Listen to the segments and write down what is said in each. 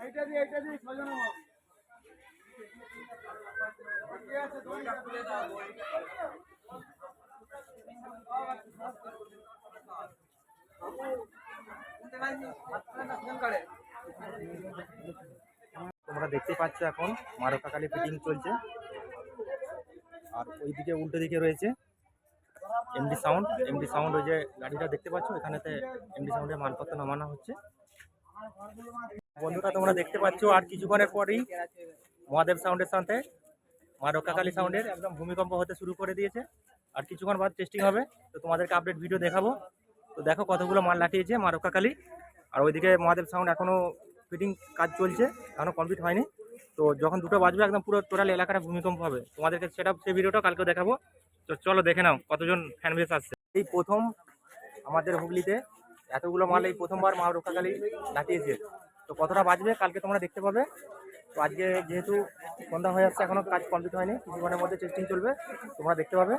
এইটা দিয়ে এইটা দিয়ে সাজানো হোক বাকি আছে দড়িটা খুলে দাও তোমরা দেখতে পাচ্ছ এখন মারকাকালি ফিটিং চলছে। আর ওইদিকে উল্টো দিকে রয়েছে এমডি সাউন্ড এমডি সাউন্ড ওই যে গাড়িটা দেখতে পাচ্ছ, এখানেতে এমডি সাউন্ডের মালপত্র নামানো হচ্ছে। বন্ধুরা, তোমরা দেখতে পাচ্ছ, আর কিছুক্ষণের পরেই মহাদেব সাউন্ডের সাথে মা রক্ষাকালী সাউন্ডের একদম ভূমিকম্প হতে শুরু করে দিয়েছে। আর কিছুক্ষণ বাদ টেস্টিং হবে, তো তোমাদেরকে আপডেট ভিডিও দেখাবো। তো দেখো কতগুলো মাল লাঠিয়েছে মা রক্ষাকালী আর ওইদিকে মহাদেব সাউন্ড এখনও ফিটিং কাজ চলছে এখনও কমপ্লিট হয়নি। তো যখন দুটো বাজবে একদম পুরো টোটাল এলাকাটা ভূমিকম্প হবে। তোমাদেরকে সেটা সেই ভিডিওটা কালকে দেখাবো। তো চলো দেখে নাও কতজন ফ্যান বেস আসছে। এই প্রথম আমাদের হুগলিতে এতগুলো মাল এই প্রথমবার মা রক্ষাকালী লাঠিয়েছে তো কতটা বাজবে কালকে তোমরা দেখতে পাবে। তো আজকে যেহেতু সন্ধ্যা হয়ে যাচ্ছে এখনও কাজ কমপ্লিট হয়নি। কিছুক্ষণের মধ্যে টেস্টিং চলবে, তোমরা দেখতে পাবে।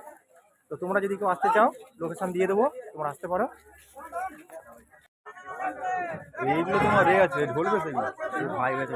তো তোমরা যদি কেউ আসতে চাও লোকেশন দিয়ে দেবো, তোমরা আসতে পারো। এইগুলো তোমার রে আছে ঢলবে সেগুলো ভাই গেছে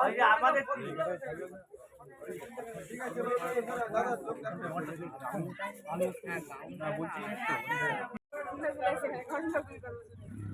ওই জায়গাটায় খালি আছে। তো ধরো ওইখানটা ওইখানটা ওইখানটা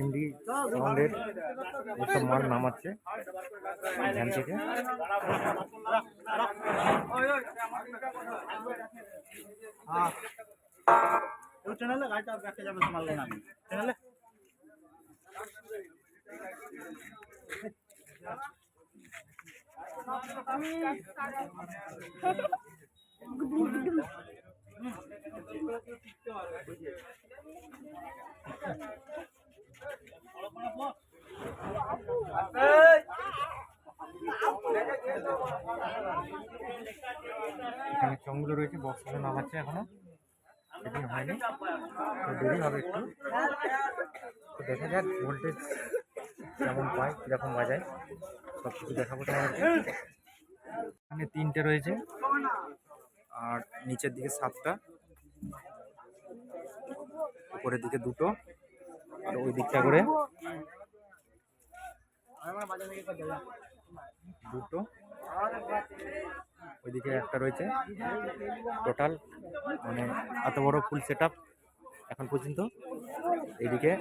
এমডি সাউন্ডের এসব মাল নামাচ্ছে ভ্যান থেকে। চ্যানেলে গাড়িটা ব্যাকে যাবে তোমার লোন আমি। চ্যানেলে এখানে চংগুলো রয়েছে বক্সগুলো নামাচ্ছে এখনও। সেদিন হয়নি দেরি হবে একটু। তো দেখা যাক ভোল্টেজ কেমন পায়, কীরকম বাজায়। সব কিছু দেখাবো তোমাদেরকে। এখানে তিনটে রয়েছে, আর নিচের দিকে সাতটা। উপরের দিকে দুটো। আর ওই দিকটা করে। দুটো। ওইদিকে একটা রয়েছে। টোটাল মানে এত বড় ফুল সেট এখন পর্যন্ত। এইদিকে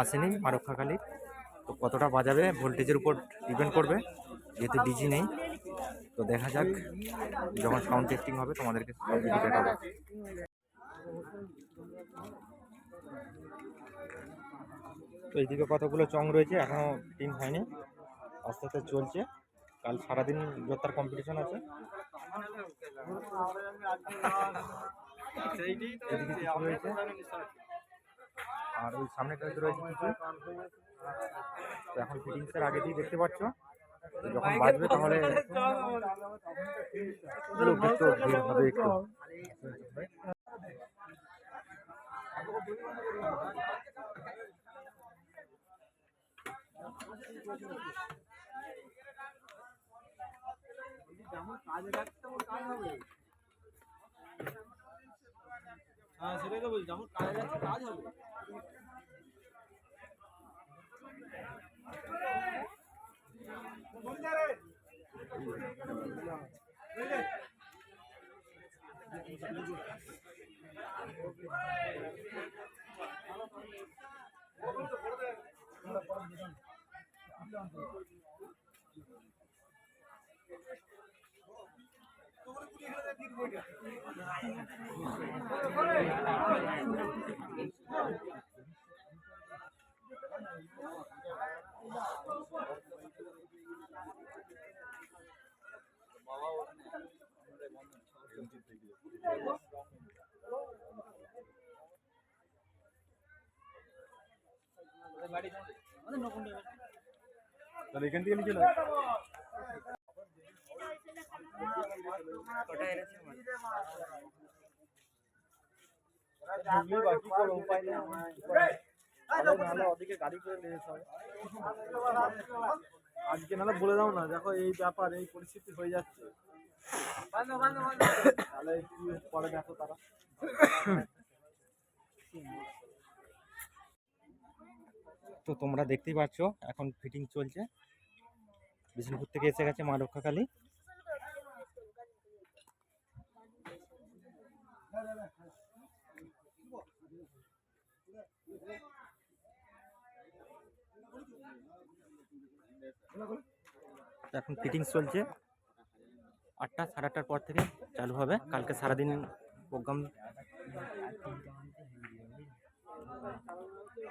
আসেনি মা রক্ষাকালী তো কতটা বাজাবে ভোল্টেজের উপর ডিপেন্ড করবে, যেহেতু ডিজি নেই। তো দেখা যাক যখন সাউন্ড টেস্টিং হবে, তোমাদেরকে সব দেখাবো। তো এইদিকে কতগুলো চং রয়েছে, এখনও ফিটিং হয়নি। আস্তে আস্তে চলছে। কাল সারাদিন জোতার কম্পিটিশন আছে। আর ওই সামনেটাতে রয়েছে কিছু। এখন ফিটিংসের আগে দিয়ে দেখতে পাচ্ছ। যখন বাজবে তাহলে হবে, একটু। হ্যাঁ সেটাই তো বলছি যেমন কাজে যাচ্ছে কাজ হবে। বাবা তাহলে এখান থেকে নিচে বাকি কোনো উপায় নেই। ওদিকে গাড়ি করে আজকে নাহলে বলে দাও না, দেখো এই ব্যাপার, এই পরিস্থিতি হয়ে যাচ্ছে। তাহলে পরে দেখো তারা। তো তোমরা দেখতেই পাচ্ছ এখন ফিটিং চলছে। বিষ্ণুপুর থেকে এসে গেছে মা রক্ষাকালী। এখন ফিটিংস চলছে। আটটা, সাড়ে আটটার পর থেকে চালু হবে। কালকে সারাদিন প্রোগ্রাম।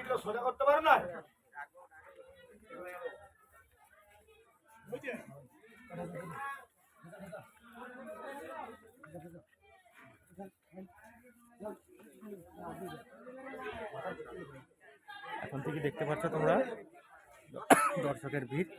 কাজ সোজা করতে পারে না? এখন থেকে দেখতে পাচ্ছ তোমরা দর্শকের ভিড়।